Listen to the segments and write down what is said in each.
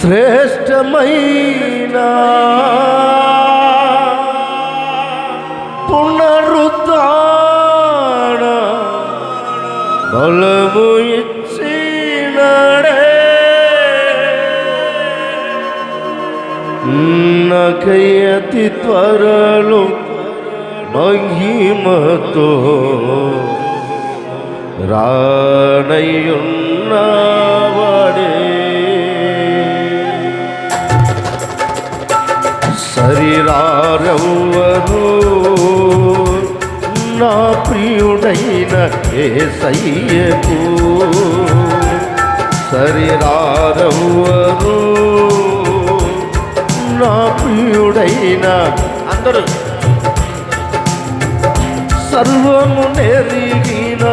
శ్రేష్టమైన పునరుద్ధాన బలము ఇచ్చినడే. నాకై అతి మహిమతో రాణయున్నవాడే శరీరారవ్వరు నా ప్రియుడైన ఏసయ్యకు శరీరారవ్వరు నా ప్రియుడైన అందరూ. సర్వము నెరిగిన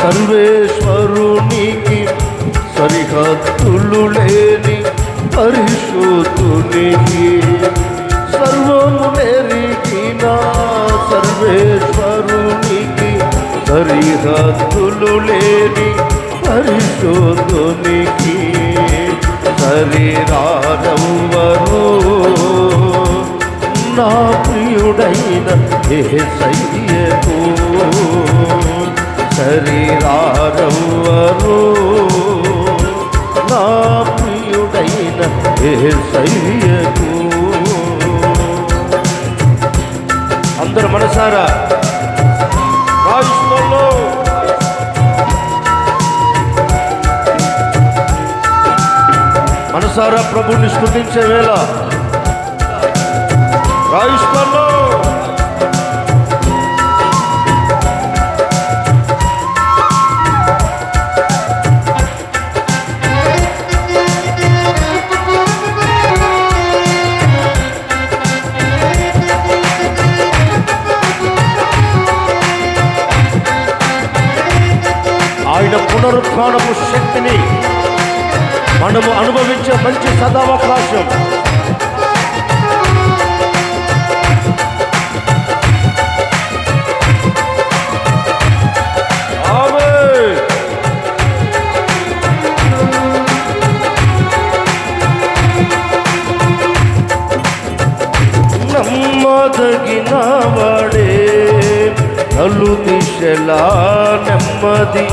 సర్వేశ్వరునికి సరిహద్దులు లేని పరిశోధునికి సర్వము నెరిగిన సర్వేశ్వరునికి సరిహద్దులు లేని పరిశోధునికి శరీరారవ్వరు నా ప్రియుడైన ఏ సయ్యకు శరీరారవ్వరు నా ప్రియుడైన ఏ ఏసయ్యకు అందరు మనసారా? రాజస్థాన్లో మనసారా ప్రభుని స్థుతించే వేళ? రాజస్థాన్లో పునరుత్నము శక్తిని మనము అనుభవించే మంచి సదావకాశం ఆమేన్. నమ్మదగిన వాడే కలు దిశలా నెమ్మది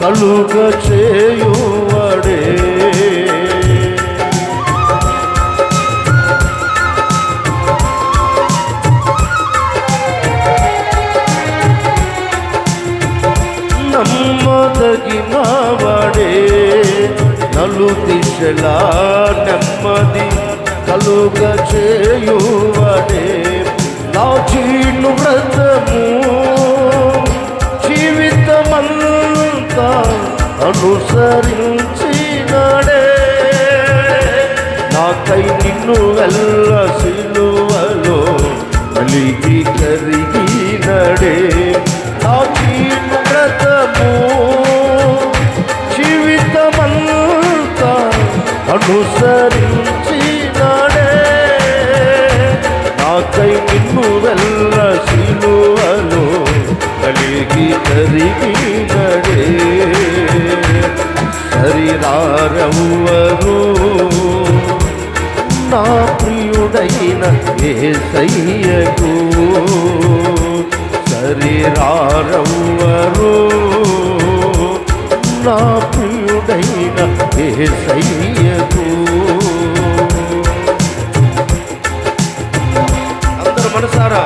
కలుగ చేయువడే. నమ్మదగిన వాడే నలు దిశలా నెమ్మది కలుగ చేయువడే. నా చీను వ్రతము అనుసరించినడే. నాకై నిన్ను వెళ్ళ ఏసయ్యకు శరీరారవ్వరు నా ప్రియుడైన ఏసయ్యకు అందరు మనసారా?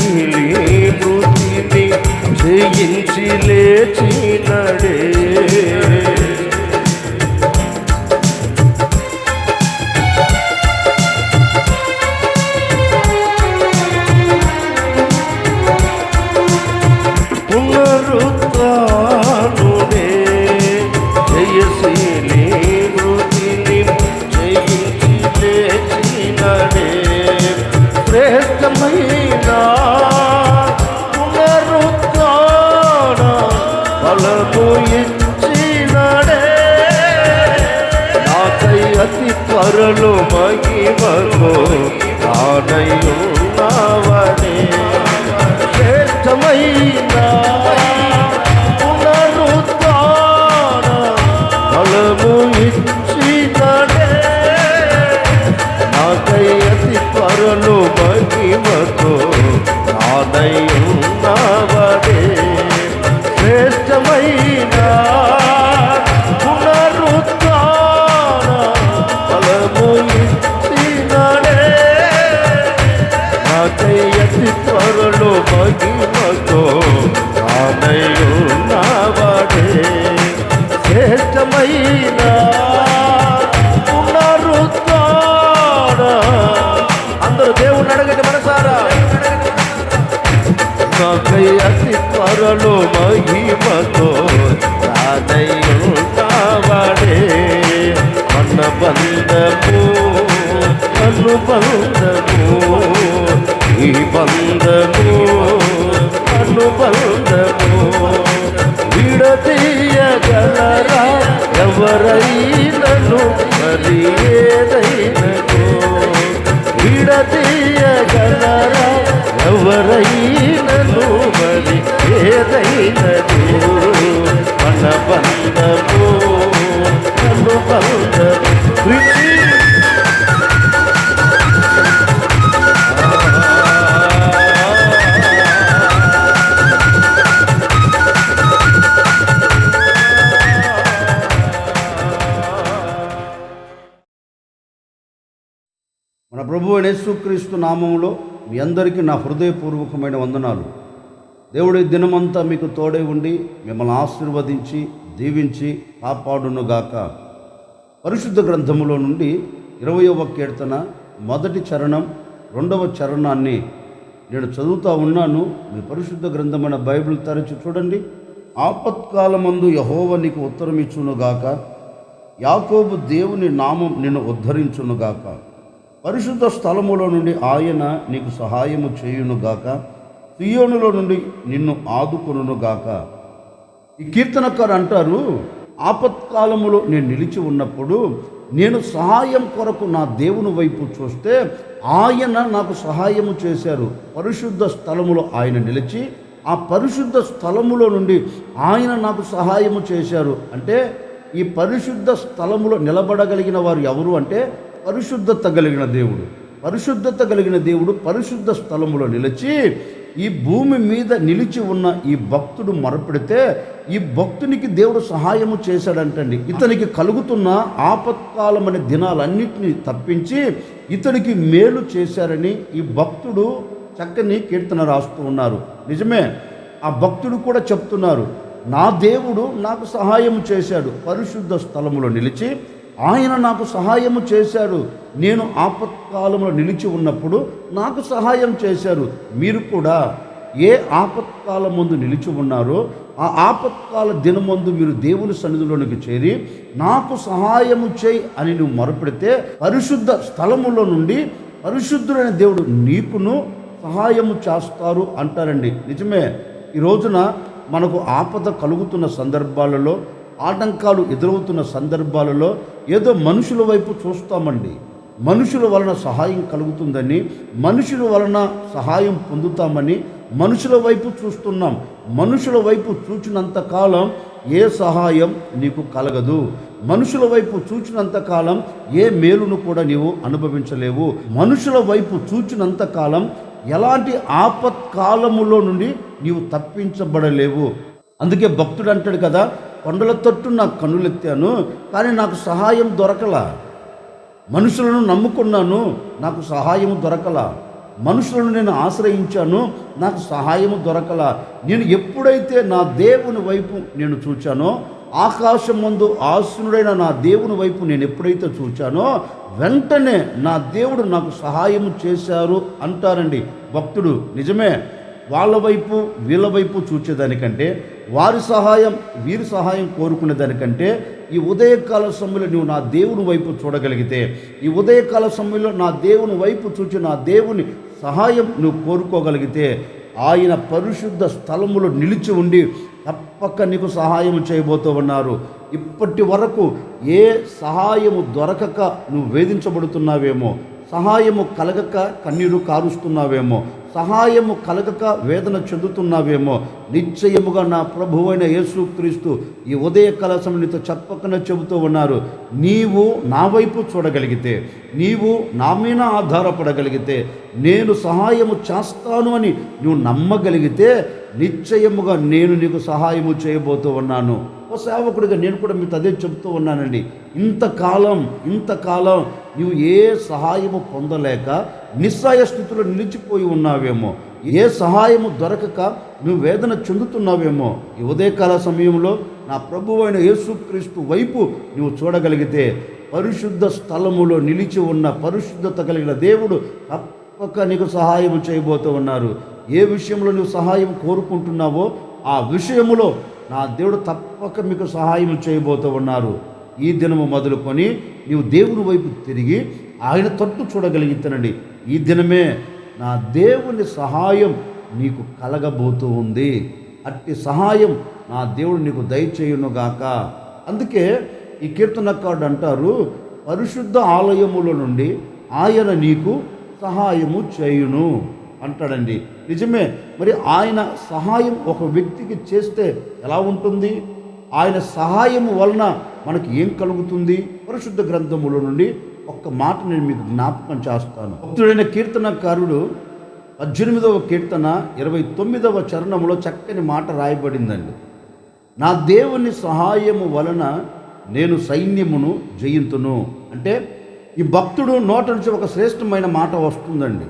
మిగిలి పృథివి జయించి లేచినడే ಮರಳು ಮಗಿಮಗೋ ಆನಯೋ అభయ త్వరలో మహిమతో యేసుక్రీస్తు నామంలో మీ అందరికీ నా హృదయపూర్వకమైన వందనాలు. దేవుడి దినమంతా మీకు తోడే ఉండి మిమ్మల్ని ఆశీర్వదించి దీవించి కాపాడునుగాక. పరిశుద్ధ గ్రంథములో నుండి ఇరవయవ కీర్తన మొదటి చరణం రెండవ చరణాన్ని నేను చదువుతూ ఉన్నాను. మీ పరిశుద్ధ గ్రంథమైన బైబిల్ తరచి చూడండి. ఆపత్కాలమందు యహోవ నీకు ఉత్తరమిచ్చునుగాక. యాకోబు దేవుని నామం నిన్ను ఉద్ధరించునుగాక. పరిశుద్ధ స్థలములో నుండి ఆయన నీకు సహాయము చేయునుగాక సియోనులో నుండి నిన్ను ఆదుకొనుగాక ఈ కీర్తనకారు అంటారు ఆపత్కాలములో నేను నిలిచి ఉన్నప్పుడు నేను సహాయం కొరకు నా దేవుని వైపు చూస్తే ఆయన నాకు సహాయము చేశారు. పరిశుద్ధ స్థలములో ఆయన నిలిచి ఆ పరిశుద్ధ స్థలములో నుండి ఆయన నాకు సహాయము చేశారు. అంటే ఈ పరిశుద్ధ స్థలములో నిలబడగలిగిన వారు ఎవరు అంటే పరిశుద్ధత కలిగిన దేవుడు. పరిశుద్ధత కలిగిన దేవుడు పరిశుద్ధ స్థలములో నిలిచి ఈ భూమి మీద నిలిచి ఉన్న ఈ భక్తుడు మరపెడితే ఈ భక్తునికి దేవుడు సహాయము చేశాడంటండి. ఇతనికి కలుగుతున్న ఆపత్కాలమైన దినాలన్నింటినీ తప్పించి ఇతనికి మేలు చేశారని ఈ భక్తుడు చక్కని కీర్తన రాస్తూ ఉన్నారు. నిజమే ఆ భక్తుడు కూడా చెప్తున్నారు నా దేవుడు నాకు సహాయం చేశాడు. పరిశుద్ధ స్థలములో నిలిచి ఆయన నాకు సహాయము చేశారు. నేను ఆపత్కాలంలో నిలిచి ఉన్నప్పుడు నాకు సహాయం చేశారు. మీరు కూడా ఏ ఆపత్కాల ముందు నిలిచి ఉన్నారో ఆ ఆపత్కాల దినమందు మీరు దేవుని సన్నిధిలోనికి చేరి నాకు సహాయము చేయి అని నువ్వు మొరపెడితే పరిశుద్ధ స్థలములో నుండి పరిశుద్ధుడైన దేవుడు నీకును సహాయము చేస్తారు అంటారండి. నిజమే. ఈ రోజున మనకు ఆపద కలుగుతున్న సందర్భాలలో ఆటంకాలు ఎదురవుతున్న సందర్భాలలో ఏదో మనుషుల వైపు చూస్తామండి. మనుషుల వలన సహాయం కలుగుతుందని మనుషుల వలన సహాయం పొందుతామని మనుషుల వైపు చూస్తున్నాం. మనుషుల వైపు చూచినంత కాలం ఏ సహాయం నీకు కలగదు. మనుషుల వైపు చూచినంత కాలం ఏ మేలును కూడా నీవు అనుభవించలేవు. మనుషుల వైపు చూచినంత కాలం ఎలాంటి ఆపత్కాలములో నుండి నీవు తప్పించబడలేవు. అందుకే భక్తుడు అంటాడు కదా కొండల తట్టు నాకు కన్నులెత్తాను కానీ నాకు సహాయం దొరకలా. మనుషులను నమ్ముకున్నాను నాకు సహాయం దొరకలా. మనుషులను నేను ఆశ్రయించాను నాకు సహాయం దొరకలా. నేను ఎప్పుడైతే నా దేవుని వైపు నేను చూచానో ఆకాశం ముందు ఆసునుడైన నా దేవుని వైపు నేను ఎప్పుడైతే చూచానో వెంటనే నా దేవుడు నాకు సహాయం చేశారు అంటారండి భక్తుడు. నిజమే వాళ్ళ వైపు వీళ్ళ వైపు చూచేదానికంటే వారి సహాయం వీరి సహాయం కోరుకునే దానికంటే ఈ ఉదయకాల సమయంలో నువ్వు నా దేవుని వైపు చూడగలిగితే ఈ ఉదయకాల సమయంలో నా దేవుని వైపు చూచి నా దేవుని సహాయం నువ్వు కోరుకోగలిగితే ఆయన పరిశుద్ధ స్థలములో నిలిచి ఉండి తప్పక నీకు సహాయం చేయబోతూ ఉన్నారు ఇప్పటి వరకు ఏ సహాయము దొరకక నువ్వు వేధించబడుతున్నావేమో సహాయము కలగక కన్నీరు కారుస్తున్నావేమో సహాయము కలగక వేదన చెందుతున్నావేమో నిశ్చయముగా నా ప్రభువైన యేసుక్రీస్తు ఈ ఉదయ కలశం నీతో చెప్పకుండా చెబుతూ ఉన్నారు. నీవు నా వైపు చూడగలిగితే నీవు నా మీద ఆధారపడగలిగితే నేను సహాయము చేస్తాను అని నువ్వు నమ్మగలిగితే నిశ్చయముగా నేను నీకు సహాయము చేయబోతూ ఉన్నాను. ఓ సేవకుడిగా నేను కూడా మీకు అదే చెబుతూ ఉన్నానండి. ఇంతకాలం ఇంతకాలం నువ్వు ఏ సహాయము పొందలేక నిస్సాయ స్థితిలో నిలిచిపోయి ఉన్నావేమో ఏ సహాయము దొరకక నువ్వు వేదన చెందుతున్నావేమో ఈ ఉదయకాల సమయంలో నా ప్రభు అయిన యేసుక్రీస్తు వైపు నువ్వు చూడగలిగితే పరిశుద్ధ స్థలములో నిలిచి ఉన్న పరిశుద్ధత కలిగిన దేవుడు తప్పక నీకు సహాయం చేయబోతూ ఉన్నారు. ఏ విషయంలో నువ్వు సహాయం కోరుకుంటున్నావో ఆ విషయములో నా దేవుడు తప్పక మీకు సహాయం చేయబోతూ ఉన్నారు. ఈ దినము మొదలుకొని నీవు దేవుని వైపు తిరిగి ఆయన తట్టు చూడగలిగితేనండి. ఈ దినమే నా దేవుని సహాయం నీకు కలగబోతూ ఉంది. అట్టి సహాయం నా దేవుడు నీకు దయచేయునుగాక అందుకే ఈ కీర్తనకాడు అంటారు పరిశుద్ధ ఆలయముల నుండి ఆయన నీకు సహాయము చేయును. అంటాడండి. నిజమే మరి ఆయన సహాయం ఒక వ్యక్తికి చేస్తే ఎలా ఉంటుంది? ఆయన సహాయము వలన మనకి ఏం కలుగుతుంది? పరిశుద్ధ గ్రంథముల నుండి ఒక్క మాట నేను మీకు జ్ఞాపకం చేస్తాను. భక్తుడైన కీర్తనకారుడు పద్దెనిమిదవ కీర్తన ఇరవై తొమ్మిదవ చరణంలో చక్కని మాట రాయబడిందండి. నా దేవుని సహాయము వలన నేను సైన్యమును జయింతును. అంటే ఈ భక్తుడు నోట నుంచి ఒక శ్రేష్టమైన మాట వస్తుందండి.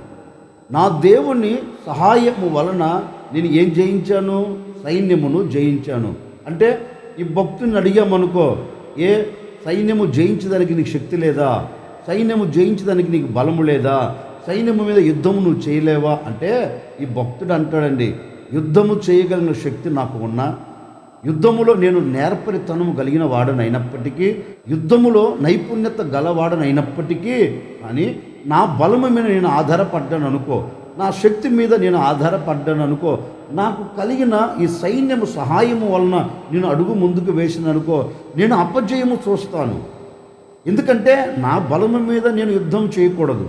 నా దేవుని సహాయము వలన నేను ఏం జయించాను? సైన్యమును జయించాను. అంటే ఈ భక్తుని అడిగామనుకో ఏ సైన్యము జయించడానికి నీకు శక్తి లేదా? సైన్యము జయించడానికి నీకు బలము లేదా? సైన్యము మీద యుద్ధము నువ్వు చేయలేవా? అంటే ఈ భక్తుడు అంటాడండి యుద్ధము చేయగలిగిన శక్తి నాకు ఉన్నా యుద్ధములో నేను నేర్పరితనము కలిగిన వాడనైనప్పటికీ యుద్ధములో నైపుణ్యత గలవాడనైనప్పటికీ కానీ నా బలము మీద నేను ఆధారపడ్డాను అనుకో నా శక్తి మీద నేను ఆధారపడ్డాను అనుకో నాకు కలిగిన ఈ సైన్యము సహాయము వలన నేను అడుగు ముందుకు వేసిన అనుకో నేను అపజయము చూస్తాను. ఎందుకంటే నా బలము మీద నేను యుద్ధం చేయకూడదు.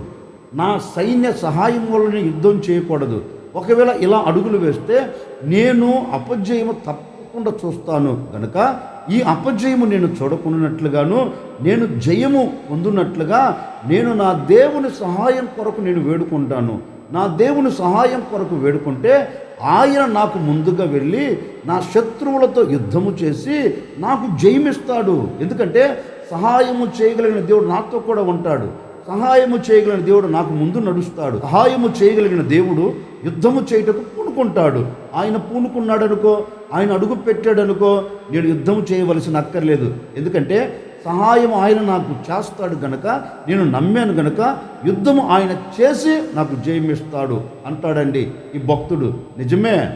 నా సైన్య సహాయం వల్ల నేను యుద్ధం చేయకూడదు. ఒకవేళ ఇలా అడుగులు వేస్తే నేను అపజయము తప్పకుండా చూస్తాను. కనుక ఈ అపజయము నేను చూడకున్నట్లుగాను నేను జయము పొందునట్లుగా నేను నా దేవుని సహాయం కొరకు నేను వేడుకుంటాను. నా దేవుని సహాయం కొరకు వేడుకుంటే ఆయన నాకు ముందుగా వెళ్ళి నా శత్రువులతో యుద్ధము చేసి నాకు జయమిస్తాడు. ఎందుకంటే సహాయము చేయగలిగిన దేవుడు నాతో కూడా ఉంటాడు. సహాయము చేయగలిగిన దేవుడు నాకు ముందు నడుస్తాడు. సహాయము చేయగలిగిన దేవుడు యుద్ధము చేయుటకు పూనుకుంటాడు. ఆయన పూనుకున్నాడు అనుకో ఆయన అడుగు పెట్టాడు అనుకో నేను యుద్ధం చేయవలసిన అక్కర్లేదు. ఎందుకంటే సహాయం ఆయన నాకు చేస్తాడు గనక నేను నమ్మాను గనక యుద్ధం ఆయన చేసి నాకు జయమిస్తాడు అంటాడండి ఈ భక్తుడు. నిజమే?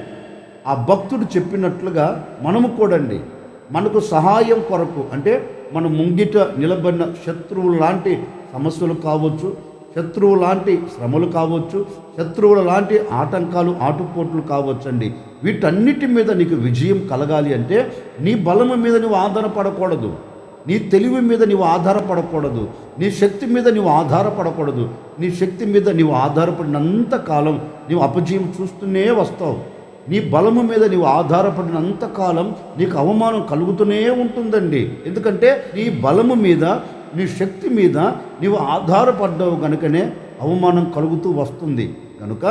ఆ భక్తుడు చెప్పినట్లుగా మనము కూడండి. మనకు సహాయం కొరకు అంటే మన ముంగిట నిలబడిన శత్రువులు లాంటి సమస్యలు కావచ్చు శత్రువు లాంటి శ్రమలు కావచ్చు శత్రువుల లాంటి ఆటంకాలు ఆటుపోట్లు కావచ్చండి. వీటన్నిటి మీద నీకు విజయం కలగాలి అంటే నీ బలము మీద నువ్వు ఆధారపడకూడదు. నీ తెలివి మీద నీవు ఆధారపడకూడదు. నీ శక్తి మీద నీవు ఆధారపడకూడదు. నీ శక్తి మీద నీవు ఆధారపడినంత కాలం నీవు అపజయం చూస్తూనే వస్తావు. నీ బలము మీద నీవు ఆధారపడినంత కాలం నీకు అవమానం కలుగుతూనే ఉంటుందండి. ఎందుకంటే నీ బలము మీద నీ శక్తి మీద నీవు ఆధారపడ్డావు కనుకనే అవమానం కలుగుతూ వస్తుంది. కనుక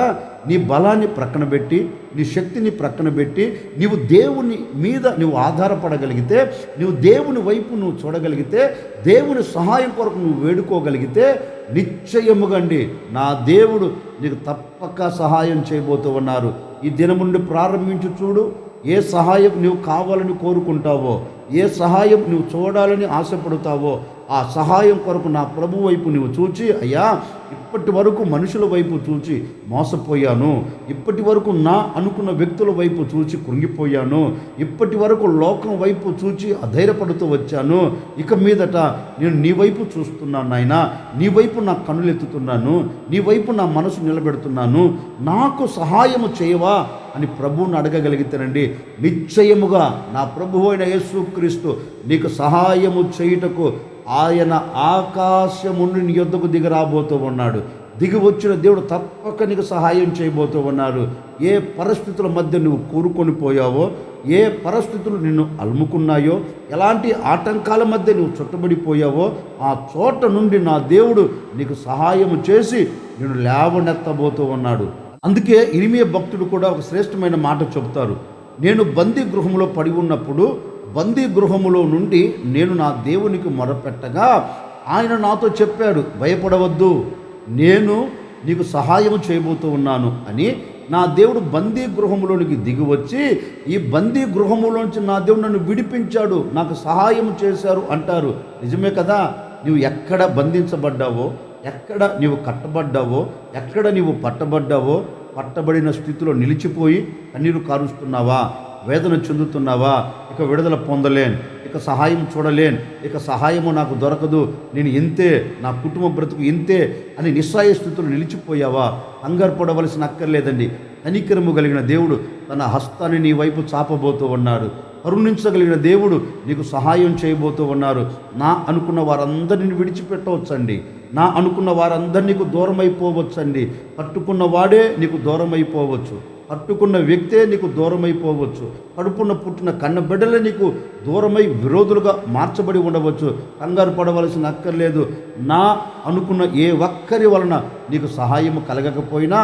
నీ బలాన్ని ప్రక్కన పెట్టి నీ శక్తిని ప్రక్కన పెట్టి నీవు దేవుని మీద నువ్వు ఆధారపడగలిగితే నువ్వు దేవుని వైపు నువ్వు చూడగలిగితే దేవుని సహాయం కొరకు నువ్వు వేడుకోగలిగితే నిశ్చయముగండి నా దేవుడు నీకు తప్పక సహాయం చేయబోతూ ఉన్నారు. ఈ దినముండి ప్రారంభించి చూడు. ఏ సహాయం నువ్వు కావాలని కోరుకుంటావో ఏ సహాయం నువ్వు చూడాలని ఆశపడతావో ఆ సహాయం కొరకు నా ప్రభు వైపు నువ్వు చూచి అయ్యా ఇప్పటి వరకు మనుషుల వైపు చూచి మోసపోయాను. ఇప్పటి వరకు నా అనుకున్న వ్యక్తుల వైపు చూచి కృంగిపోయాను. ఇప్పటి వరకు లోకం వైపు చూచి అధైర్యపడుతూ వచ్చాను. ఇక మీదట నేను నీ వైపు చూస్తున్నాను నాయన. నీ వైపు నా కనులెత్తుతున్నాను నీ వైపు నా మనసు నిలబెడుతున్నాను. నాకు సహాయము చేయవా అని ప్రభువుని అడగగలిగితేనండి నిశ్చయముగా నా ప్రభు అయిన యేసుక్రీస్తు నీకు సహాయము చేయుటకు ఆయన ఆకాశము నీ యొద్దకు దిగరాబోతూ ఉన్నాడు. దిగి వచ్చిన దేవుడు తప్పక నీకు సహాయం చేయబోతూ ఉన్నారు ఏ పరిస్థితుల మధ్య నువ్వు కూరుకొని పోయావో ఏ పరిస్థితులు నిన్ను అలుముకున్నాయో ఎలాంటి ఆటంకాల మధ్య నువ్వు చుట్టబడిపోయావో ఆ చోట నుండి నా దేవుడు నీకు సహాయం చేసి నేను లేవనెత్తబోతూ ఉన్నాడు. అందుకే ఇరిమియ భక్తుడు కూడా ఒక శ్రేష్టమైన మాట చెబుతారు. నేను బందీ గృహంలో పడి ఉన్నప్పుడు బందీ గృహములో నుండి నేను నా దేవునికి మొరపెట్టగా ఆయన నాతో చెప్పాడు భయపడవద్దు నేను నీకు సహాయం చేయబోతూ ఉన్నాను అని నా దేవుడు బందీ గృహములోనికి దిగివచ్చి ఈ బందీ గృహములోంచి నా దేవుడు నన్ను విడిపించాడు నాకు సహాయం చేశారు అంటారు. నిజమే కదా? నువ్వు ఎక్కడ బంధించబడ్డావో ఎక్కడ నీవు కట్టబడ్డావో ఎక్కడ నీవు పట్టబడ్డావో పట్టబడిన స్థితిలో నిలిచిపోయి కన్నీరు కారుస్తున్నావా? వేదన చెందుతున్నావా? ఇక విడుదల పొందలేను. ఇక సహాయం చూడలేను. ఇక సహాయము నాకు దొరకదు. నేను ఇంతే నా కుటుంబ బ్రతుకు ఇంతే అని నిస్సాయ స్థితిలో నిలిచిపోయావా? అంగర్పడవలసిన అక్కర్లేదండి. కనికరము కలిగిన దేవుడు తన హస్తాన్ని నీ వైపు చాపబోతూ ఉన్నాడు. కరుణించగలిగిన దేవుడు నీకు సహాయం చేయబోతూ ఉన్నారు. నా అనుకున్న వారందరిని విడిచిపెట్టవచ్చండి. నా అనుకున్న వారందరినీ నీకు దూరం అయిపోవచ్చండి పట్టుకున్న వాడే నీకు దూరం అయిపోవచ్చు పట్టుకున్న వ్యక్తే నీకు దూరమైపోవచ్చు. కడుపున పుట్టిన కన్న బిడ్డలే నీకు దూరమై విరోధులుగా మార్చబడి ఉండవచ్చు. కంగారు పడవలసిన అక్కర్లేదు. నా అనుకున్న ఏ ఒక్కరి వలన నీకు సహాయం కలగకపోయినా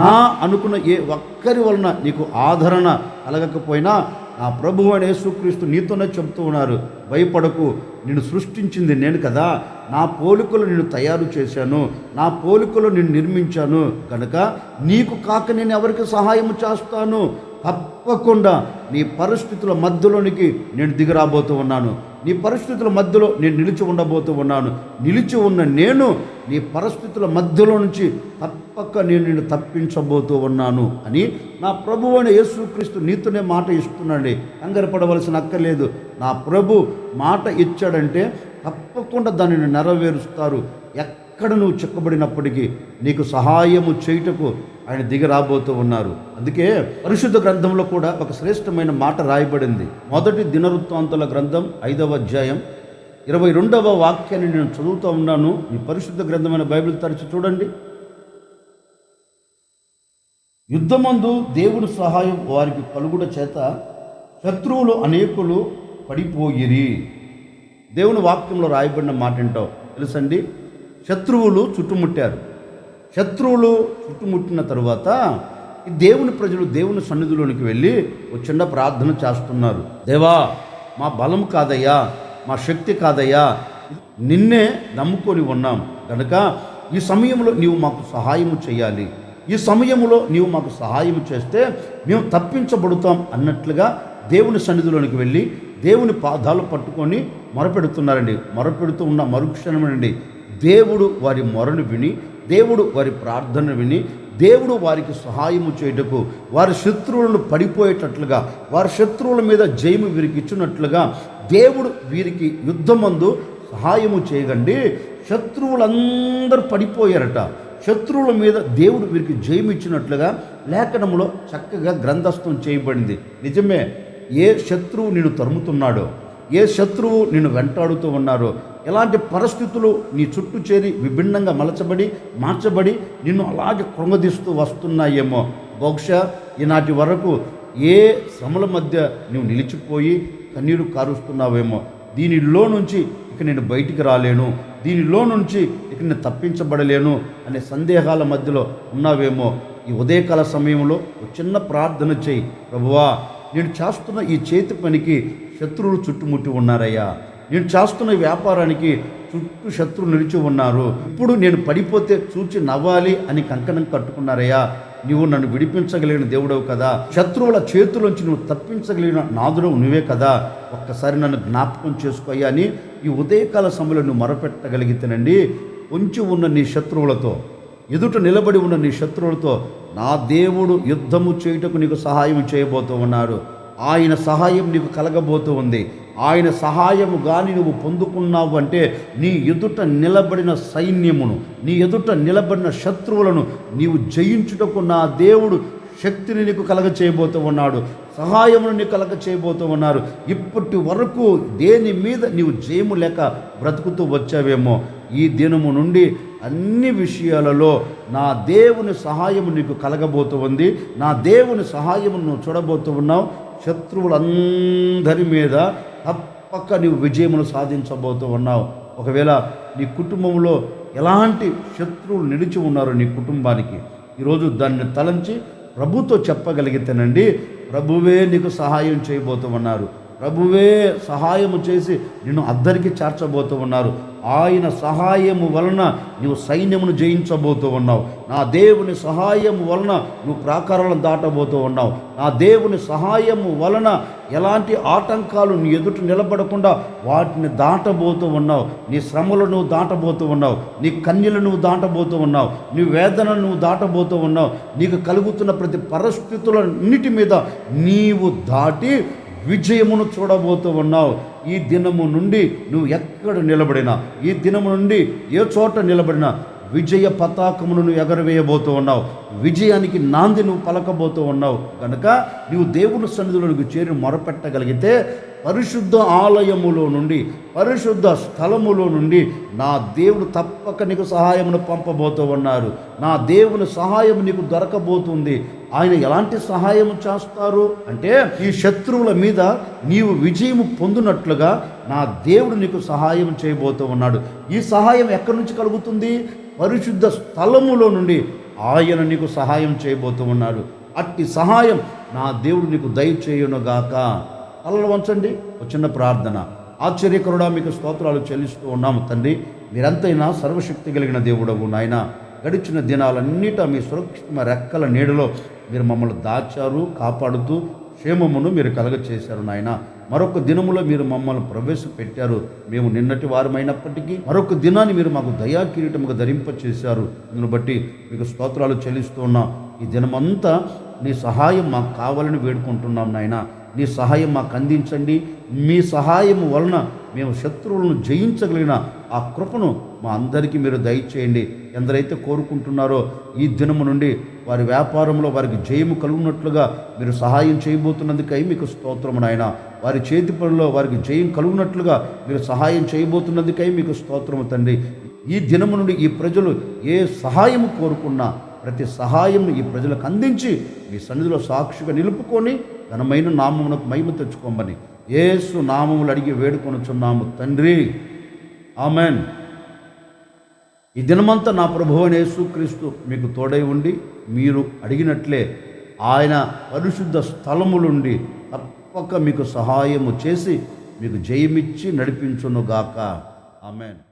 నా అనుకున్న ఏ ఒక్కరి వలన నీకు ఆదరణ కలగకపోయినా ఆ ప్రభు అనే యేసుక్రీస్తు నీతోనే చెబుతూ ఉన్నారు భయపడకు నిన్ను సృష్టించింది నేను కదా నా పోలికలు నిన్ను తయారు చేశాను నా పోలికలు నిన్ను నిర్మించాను కనుక నీకు కాక నేను ఎవరికి సహాయం చేస్తాను? తప్పకుండా నీ పరిస్థితుల మధ్యలోనికి నేను దిగిరాబోతూ ఉన్నాను. నీ పరిస్థితుల మధ్యలో నేను నిలిచి ఉండబోతూ ఉన్నాను. నిలిచి ఉన్న నేను నీ పరిస్థితుల మధ్యలో నుంచి తప్పక నేను నిన్ను తప్పించబోతూ ఉన్నాను అని నా ప్రభు అయిన యేసుక్రీస్తు నీతోనే మాట ఇస్తున్నాండి కంగారపడవలసిన అక్కర్లేదు. నా ప్రభు మాట ఇచ్చాడంటే తప్పకుండా దానిని నెరవేరుస్తారు. ఎక్కడ నువ్వు చిక్కబడినప్పటికీ నీకు సహాయము చేయుటకు ఆయన దిగి రాబోతూ ఉన్నారు. అందుకే పరిశుద్ధ గ్రంథంలో కూడా ఒక శ్రేష్టమైన మాట రాయబడింది. మొదటి దినవృత్తాంతుల గ్రంథం ఐదవ అధ్యాయం. ఇరవై రెండవ వాక్యాన్ని నేను చదువుతూ ఉన్నాను. ఈ పరిశుద్ధ గ్రంథమైన బైబిల్ తరచి చూడండి. యుద్ధమందు దేవుని సహాయం వారికి కలుగుట చేత శత్రువులు అనేకులు పడిపోయిరి. దేవుని వాక్యంలో రాయబడిన మాట ఏంటో తెలుసండి? శత్రువులు చుట్టుముట్టారు. శత్రువులు చుట్టుముట్టిన తరువాత ఈ దేవుని ప్రజలు దేవుని సన్నిధిలోనికి వెళ్ళి ఒక చిన్న ప్రార్థన చేస్తున్నారు. దేవా మా బలం కాదయ్యా మా శక్తి కాదయ్యా నిన్నే నమ్ముకొని ఉన్నాం. కనుక ఈ సమయంలో నీవు మాకు సహాయం చేయాలి. ఈ సమయంలో నీవు మాకు సహాయం చేస్తే మేము తప్పించబడుతాం అన్నట్లుగా దేవుని సన్నిధిలోనికి వెళ్ళి దేవుని పాదాలు పట్టుకొని మొరపెడుతున్నారండి. మొరపెడుతూ ఉన్న మరుక్షణమేనండి. దేవుడు వారి మొరను విని దేవుడు వారి ప్రార్థన విని దేవుడు వారికి సహాయము చేయుటకు వారి శత్రువులను పడిపోయేటట్లుగా వారి శత్రువుల మీద జయము వీరికి ఇచ్చినట్లుగా దేవుడు వీరికి యుద్ధమందు సహాయము చేయగండి. శత్రువులందరూ పడిపోయారట. శత్రువుల మీద దేవుడు వీరికి జయం ఇచ్చినట్లుగా లేఖనంలో చక్కగా గ్రంథస్థం చేయబడింది. నిజమే ఏ శత్రువు నేను తరుముతున్నాడో ఏ శత్రువు నిన్ను వెంటాడుతూ ఉన్నారో ఎలాంటి పరిస్థితులు నీ చుట్టూ చేరి విభిన్నంగా మలచబడి మార్చబడి నిన్ను అలాగే కృంగదీస్తూ వస్తున్నాయేమో. బహుశా ఈనాటి వరకు ఏ శ్రమల మధ్య నువ్వు నిలిచిపోయి కన్నీరు కారుస్తున్నావేమో. దీనిలో నుంచి ఇక నేను బయటికి రాలేను. దీనిలో నుంచి ఇక నేను తప్పించబడలేను అనే సందేహాల మధ్యలో ఉన్నావేమో. ఈ ఉదయకాల సమయంలో ఒక చిన్న ప్రార్థన చేయి. ప్రభువా నేను చేస్తున్న ఈ చేతి పనికి శత్రువులు చుట్టుముట్టి ఉన్నారయ్యా. నేను చేస్తున్న వ్యాపారానికి చుట్టూ శత్రువు నిలిచి ఉన్నారు. ఇప్పుడు నేను పడిపోతే చూచి నవ్వాలి అని కంకణం కట్టుకున్నారయ్యా. నీవు నన్ను విడిపించగలిగిన దేవుడవు కదా. శత్రువుల చేతులోంచి నువ్వు తప్పించగలిగిన నాదుడవు నువ్వే కదా. ఒక్కసారి నన్ను జ్ఞాపకం చేసుకోయ్యా అని ఈ ఉదయకాల సమయంలో నువ్వు మొరపెట్టగలిగితేనండి పొంచి ఉన్న నీ శత్రువులతో ఎదుట నిలబడి ఉన్న నీ శత్రువులతో నా దేవుడు యుద్ధము చేయుటకు నీకు సహాయం చేయబోతూ ఉన్నారు ఆయన సహాయం నీకు కలగబోతూ ఉంది. ఆయన సహాయము కానీ నువ్వు పొందుకున్నావు అంటే నీ ఎదుట నిలబడిన సైన్యమును నీ ఎదుట నిలబడిన శత్రువులను నీవు జయించుటకు నా దేవుడు శక్తిని నీకు కలగ చేయబోతూ ఉన్నాడు. సహాయమును నీకు కలగ చేయబోతూ ఉన్నారు ఇప్పటి వరకు దేని మీద నీవు జయము లేక బ్రతుకుతూ వచ్చావేమో ఈ దినము నుండి అన్ని విషయాలలో నా దేవుని సహాయము నీకు కలగబోతూ ఉంది. నా దేవుని సహాయము నువ్వు చూడబోతూ ఉన్నావు. శత్రువులందరి మీద తప్పక నీవు విజయమును సాధించబోతూ ఉన్నావు. ఒకవేళ నీ కుటుంబంలో ఎలాంటి శత్రువులు నిలిచి ఉన్నారో నీ కుటుంబానికి ఈరోజు దాన్ని తలంచి ప్రభుతో చెప్పగలిగితేనండి ప్రభువే నీకు సహాయం చేయబోతూ ఉన్నారు. ప్రభువే సహాయము చేసి నిన్ను అద్దరికి చేర్చబోతూ ఉన్నారు. ఆయన సహాయము వలన నువ్వు సైన్యమును జయించబోతూ ఉన్నావు. నా దేవుని సహాయము వలన నువ్వు ప్రాకారాలను దాటబోతూ ఉన్నావు. నా దేవుని సహాయము వలన ఎలాంటి ఆటంకాలు నీ ఎదుట నిలబడకుండా వాటిని దాటబోతూ ఉన్నావు. నీ శ్రమలు నువ్వు దాటబోతూ ఉన్నావు. నీ కన్యలు నువ్వు దాటబోతూ ఉన్నావు. నీ వేదన నువ్వు దాటబోతూ ఉన్నావు. నీకు కలుగుతున్న ప్రతి పరిస్థితులన్నిటి మీద నీవు దాటి విజయమును చూడబోతూ ఉన్నావు. ఈ దినము నుండి నువ్వు ఎక్కడ నిలబడినా ఈ దినము నుండి ఏ చోట నిలబడినా విజయ పతాకమును నువ్వు ఎగరవేయబోతూ ఉన్నావు. విజయానికి నాంది నువ్వు పలకబోతూ ఉన్నావు. కనుక నీవు దేవుని సన్నిధిలోకి చేరి మొరపెట్టగలిగితే పరిశుద్ధ ఆలయములో నుండి పరిశుద్ధ స్థలములో నుండి నా దేవుడు తప్పక నీకు సహాయమును పంపబోతూ ఉన్నారు. నా దేవుని సహాయం నీకు దొరకబోతుంది. ఆయన ఎలాంటి సహాయం చేస్తారు అంటే ఈ శత్రువుల మీద నీవు విజయం పొందినట్లుగా నా దేవుడు నీకు సహాయం చేయబోతూ ఉన్నాడు. ఈ సహాయం ఎక్కడి నుంచి కలుగుతుంది? పరిశుద్ధ స్థలములో నుండి ఆయన నీకు సహాయం చేయబోతూ ఉన్నాడు. అట్టి సహాయం నా దేవుడు నీకు దయచేయునుగాక. అలలు వంచండి. ఒక చిన్న ప్రార్థన. ఆశ్చర్యకరుడా మీకు స్తోత్రాలు చెల్లిస్తూ ఉన్నాము తండ్రి. మీరంతైనా సర్వశక్తి కలిగిన దేవుడవు నాయన. గడిచిన దినాలన్నిటా మీ సురక్షిత రెక్కల నీడలో మీరు మమ్మల్ని దాచారు కాపాడుతూ క్షేమమును మీరు కలగ చేశారు నాయన. మరొక దినములో మీరు మమ్మల్ని ప్రవేశపెట్టారు. మేము నిన్నటి వారమైనప్పటికీ మరొక దినాన్ని మీరు మాకు దయా కిరీటముగా ధరింప చేశారు బట్టి మీకు స్తోత్రాలు చెల్లిస్తూ ఉన్నాం. ఈ దినమంతా నీ సహాయం మాకు కావాలని వేడుకుంటున్నాం నాయనా. నీ సహాయం మాకు అందించండి. మీ సహాయం వలన మేము శత్రువులను జయించగలిగిన ఆ కృపను మా అందరికీ మీరు దయచేయండి. ఎందరైతే కోరుకుంటున్నారో ఈ దినము నుండి వారి వ్యాపారంలో వారికి జయము కలుగునట్లుగా మీరు సహాయం చేయబోతున్నందుకై మీకు స్తోత్రము నాయన. వారి చేతి పనిలో వారికి జయం కలుగునట్లుగా మీరు సహాయం చేయబోతున్నందుకై మీకు స్తోత్రము తండ్రి. ఈ దినము నుండి ఈ ప్రజలు ఏ సహాయం కోరుకున్నా ప్రతి సహాయం ఈ ప్రజలకు అందించి మీ సన్నిధిలో సాక్షిగా నిలుపుకొని ఘనమైన నామమునకు మహిమ తెచ్చుకోమని ఏసు నామములు అడిగి వేడుకొనుచున్నాము తండ్రి. ఆమెన్. ఈ దినమంతా నా ప్రభు అయిన యేసుక్రీస్తు మీకు తోడై ఉండి మీరు అడిగినట్లే ఆయన పరిశుద్ధ స్థలములుండి తప్పక మీకు సహాయము చేసి మీకు జయమిచ్చి నడిపించునుగాక. ఆమెన్.